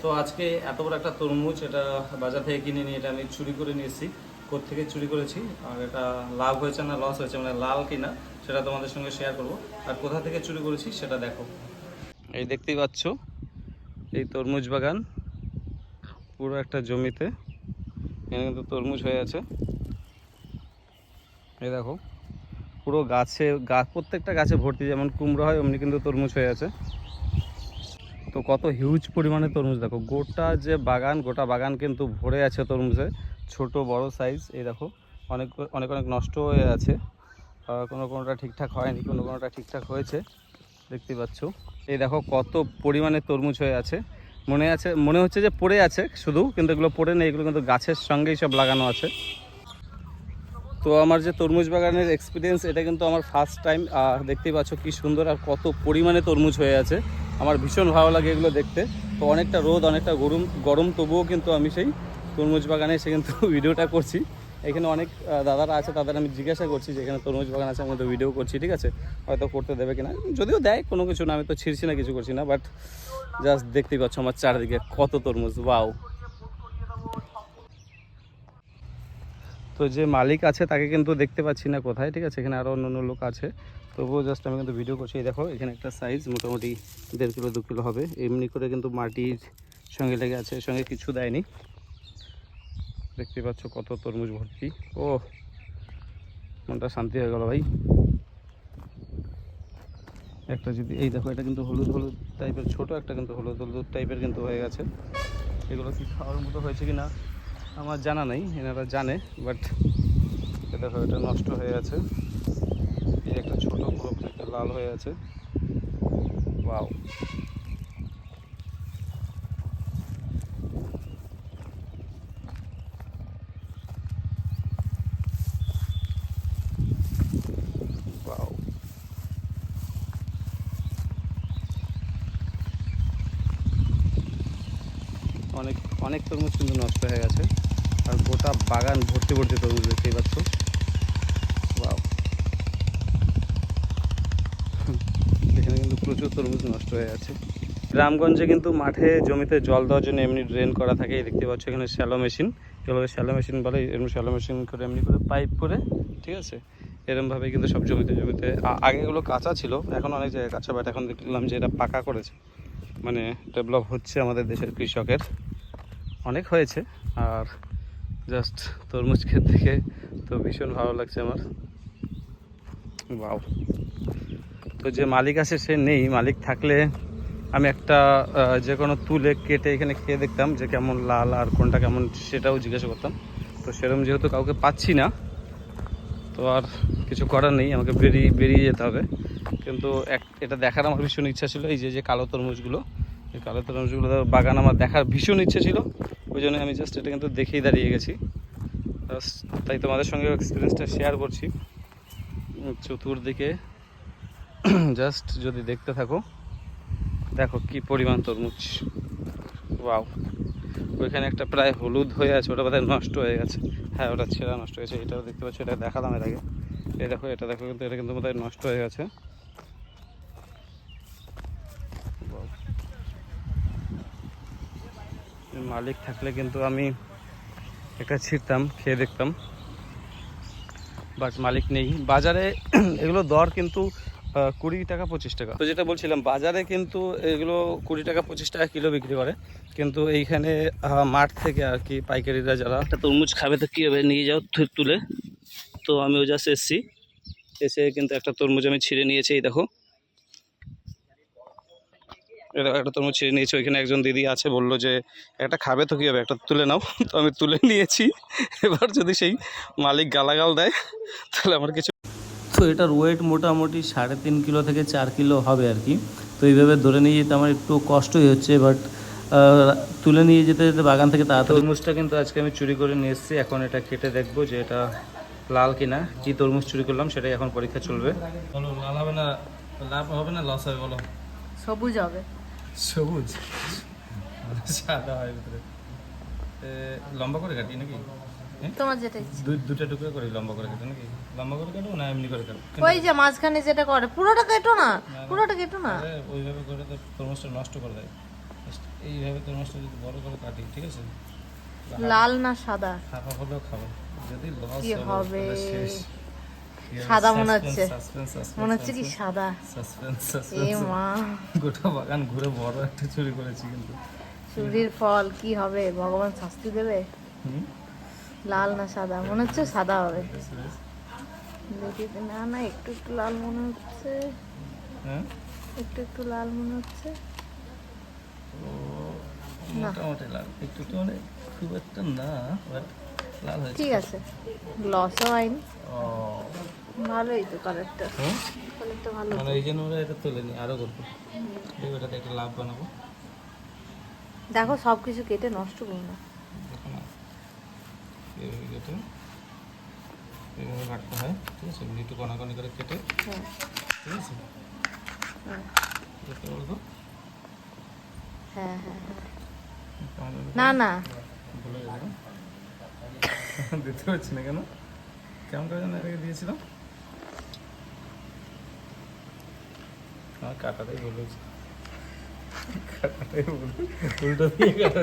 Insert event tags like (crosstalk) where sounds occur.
তো আজকে এত বড় একটা তরমুজ এটা বাজার থেকে কিনে নিয়ে এটা আমি চুরি করে নিয়েছি এসেছি থেকে চুরি করেছি, আর এটা লাভ হয়েছে না লস হয়েছে মানে লাল কিনা, সেটা তোমাদের সঙ্গে শেয়ার করব। আর কোথা থেকে চুরি করেছি সেটা দেখো। এই দেখতেই পাচ্ছ, এই তরমুজ বাগান, পুরো একটা জমিতে, এখানে কিন্তু তরমুজ হয়ে আছে। এই দেখো, পুরো গাছে গাছ প্রত্যেকটা গাছে ভর্তি, যেমন কুমড়ো হয়, অমনি কিন্তু তরমুজ হয়ে আছে। তো কত হিউজ পরিমাণে তরমুজ দেখো। গোটা যে বাগান, গোটা বাগান কিন্তু ভরে আছে তরমুজে। ছোট, বড় সাইজ এই দেখো, অনেক অনেক অনেক নষ্ট হয়ে আছে। কোনো, কোনোটা ঠিকঠাক হয়নি, কোনো, কোনোটা ঠিকঠাক হয়েছে, দেখতে পাচ্ছ। এই দেখো, কত পরিমাণে তরমুজ হয়ে আছে। মনে আছে, মনে হচ্ছে যে পড়ে আছে শুধু, কিন্তু এগুলো পড়ে নেই, এগুলো কিন্তু গাছের সঙ্গেই সব লাগানো আছে। তো আমার যে তরমুজ বাগানের এক্সপিরিয়েন্স এটা কিন্তু আমার ফার্স্ট টাইম দেখতেই পাচ্ছ কি সুন্দর আর কত পরিমাণে তরমুজ হয়ে আছে। আমার ভীষণ ভালো লাগে এগুলো দেখতে। তো অনেকটা রোদ, অনেকটা গরম গরম তবুও কিন্তু আমি সেই তরমুজ বাগানে এসে কিন্তু (laughs) ভিডিওটা করছি। এখানে অনেক দাদারা আছে, তাদের আমি জিজ্ঞাসা করছি যে এখানে তরমুজ বাগান আছে আমি তো ভিডিও করছি, ঠিক আছে? হয়তো করতে দেবে কিনা। যদিও দেয়, কোনো কিছু না, আমি তো ছিঁড়ছি না, কিছু করছি না বাট জাস্ট দেখতেই পাচ্ছ আমার চারদিকে কত তরমুজ ওয়াও তো যে মালিক আছে তাকে কিন্তু দেখতে পাচ্ছি না কোথায়, ঠিক আছে? এখানে আরও অন্য অন্য লোক আছে। তবুও জাস্ট আমি কিন্তু ভিডিও করছি। দেখো, এখানে একটা সাইজ মোটামুটি দেড় কিলো, দু কিলো হবে। এমনি করে কিন্তু মাটির সঙ্গে লেগে আছে, এর সঙ্গে কিছু দেয়নি। দেখতে পাচ্ছ কত তরমুজ ভর্তি। ও মনটা শান্তি হয়ে গেল ভাই। একটা যদি, এই দেখো, এটা কিন্তু হলুদ হলুদ টাইপের ছোট একটা কিন্তু হলুদ হলুদ টাইপের কিন্তু হয়ে গেছে। এগুলো কি খাওয়ার মতো হয়েছে কি না আমার জানা নেই, এনারা জানে বাট দেখো এটা নষ্ট হয়ে আছে। এই একটা ছোট পুরো একটা লাল হয়ে আছে। ওয়াও অনেক অনেক তরমুজ কিন্তু নষ্ট হয়ে গেছে। আর গোটা বাগান ভর্তি ভর্তি তরমুজ দেখতেই পাচ্ছ ওয়াও এখানে কিন্তু প্রচুর তরমুজ নষ্ট হয়ে গেছে গ্রামগঞ্জে কিন্তু মাঠে জমিতে জল দেওয়ার জন্য এমনি ড্রেন করা থাকে দেখতে পাচ্ছ এখানে শ্যালো মেশিন এগুলোকে শ্যালো মেশিন বলে এমনি শ্যালো মেশিন করে এমনি করে পাইপ করে, ঠিক আছে? এরমভাবে কিন্তু সব জমিতে জমিতে আগে এগুলো কাঁচা ছিল, এখন অনেক জায়গায় কাঁচা বাট এখন দেখলাম যে এটা পাকা করেছে। মানে ডেভেলপ হচ্ছে আমাদের দেশের কৃষকের। অনেক হয়েছে, আর জাস্ট তরমুজ ক্ষেত থেকে তো ভীষণ ভালো লাগছে আমার। বাও তো যে মালিক আছে সে নেই, মালিক থাকলে আমি একটা যে কোনো তুলে কেটে এখানে খেয়ে দেখতাম যে কেমন লাল আর কোনটা কেমন, সেটাও জিজ্ঞাসা করতাম। তো সেরকম যেহেতু কাউকে পাচ্ছি না, তো আর কিছু করার নেই, আমাকে বেরিয়ে বেরিয়ে যেতে হবে। কিন্তু এক, এটা দেখার আমার ভীষণ ইচ্ছা ছিল, এই যে যে কালো তরমুজগুলো, এই কালো তরমুজগুলো বাগান আমার দেখার ভীষণ ইচ্ছে ছিল। ওই জন্য আমি জাস্ট এটা কিন্তু দেখেই দাঁড়িয়ে গেছি। তাই তোমাদের সঙ্গে এক্সপিরিয়েন্সটা শেয়ার করছি। চতুর্দিকে (clears throat) জাস্ট যদি দেখতে থাকো, দেখো কি পরিমাণ তরমুজ। ওয়াও ওইখানে একটা প্রায় হলুদ হয়ে আছে, ওটা বোধহয় নষ্ট হয়ে গেছে। হ্যাঁ ওটা ছেঁড়া নষ্ট হয়েছে, এটাও দেখতে পাচ্ছ, এটা দেখালাম এর আগে। এই দেখো, এটা দেখো কিন্তু, এটা কিন্তু বোধহয় নষ্ট হয়ে গেছে। মালিক থাকলে কিন্তু আমি একটা ছিঁড়তাম খেয়ে দেখতাম। বাট মালিক নেই। বাজারে (clears throat) এগুলো দর কিন্তু কুড়ি টাকা পঁচিশ টাকা। তো যেটা বলছিলাম বাজারে কিন্তু এগুলো কুড়ি টাকা পঁচিশ টাকা কিলো বিক্রি করে। কিন্তু এইখানে মাঠ থেকে আর কি পাইকারিরা যারা একটা তরমুজ খাবে তো কী হবে? নিয়ে যাও তু- তুলে। তো আমিও জাস্ট এসেছি। এসে কিন্তু একটা তরমুজ আমি ছিঁড়ে নিয়েছি এই দেখো। একটা তরমুজ ছিঁড়ে নিয়েছি ওইখানে একজন দিদি আছে বলল যে একটা খাবে তো কী হবে? একটা তুলে নাও। (laughs) তো আমি তুলে নিয়েছি। এবার যদি সেই মালিক গালাগাল দেয় তাহলে আমার কিছু তো এটার ওয়েট মোটামুটি সাড়ে তিন কিলো থেকে চার কিলো হবে আর কি। তো এইভাবে ধরে নিয়ে যেতে আমার একটু কষ্টই হচ্ছে বাট তুলে নিয়ে যেতে যেতে বাগান থেকে তাড়াতাড়ি তরমুজটা কিন্তু আজকে আমি চুরি করে নিয়ে এসেছি। এখন এটা কেটে দেখব যে এটা লাল কিনা। কি তরমুজ চুরি করলাম সেটাই এখন পরীক্ষা চলবে। বলো লাল হবে না লাভ হবে না লস হবে বলো। সবুজ হবে। সবুজ। সাদা হয় ভিতরে। লম্বা করে কাটি নাকি? তোমার যেটা দুটা টুকরো করে লম্বা করে কাটো নাকি? লম্বা করে কাটো না এমনি করে কাটো? ওই যে মাঝখানে যেটা করে পুরোটা কেটো না পুরোটা কেটো না। ওইভাবে করে তো তরমুজটা নষ্ট করে দেয়। এইভাবে তোর মাছটা যদি বড় করে কাটি ঠিক আছে? লাল না সাদা? হাফা হলেও খাব। যদি লস হবে? সাদা মনে হচ্ছে। মনে হচ্ছে কি সাদা? এ মা। গোটা বাগান ঘুরে বড় একটা চুরি করেছি কিন্তু। চুরির ফল কি হবে? ভগবান শাস্তি দেবে? লাল না সাদা? মনে হচ্ছে সাদা হবে। দেখি না না একটু একটু লাল মনে হচ্ছে। হ্যাঁ? একটু একটু লাল মনে হচ্ছে। মোটামুটি লাল। একটু একটু মানে খুব একটা না বাট ঠিক আছে। লসও হয়নি। ও। ভালোই তো কালারটা ভালো। মানে এই জন্য ওরা এটা তুলে নি আরও করব। দেখো এটাতে একটা লাভ বানাবো। দেখো সব কিছু কেটে নষ্ট করো না। এইভাবে কেটে এইভাবে কাটতে হয় ঠিক আছে? এমনি একটু কণাকণি করে কেটে হ্যাঁ। ঠিক আছে? হ্যাঁ। হ্যাঁ হ্যাঁ হ্যাঁ। না না। (laughs) দিতে পারছি না কেন? কেমন করে যেন এটাকে দিয়েছিলাম? আমার কাটাটাই ভুল হয়েছে। কাটাটাই ভুল। উল্টো দিয়ে কাটা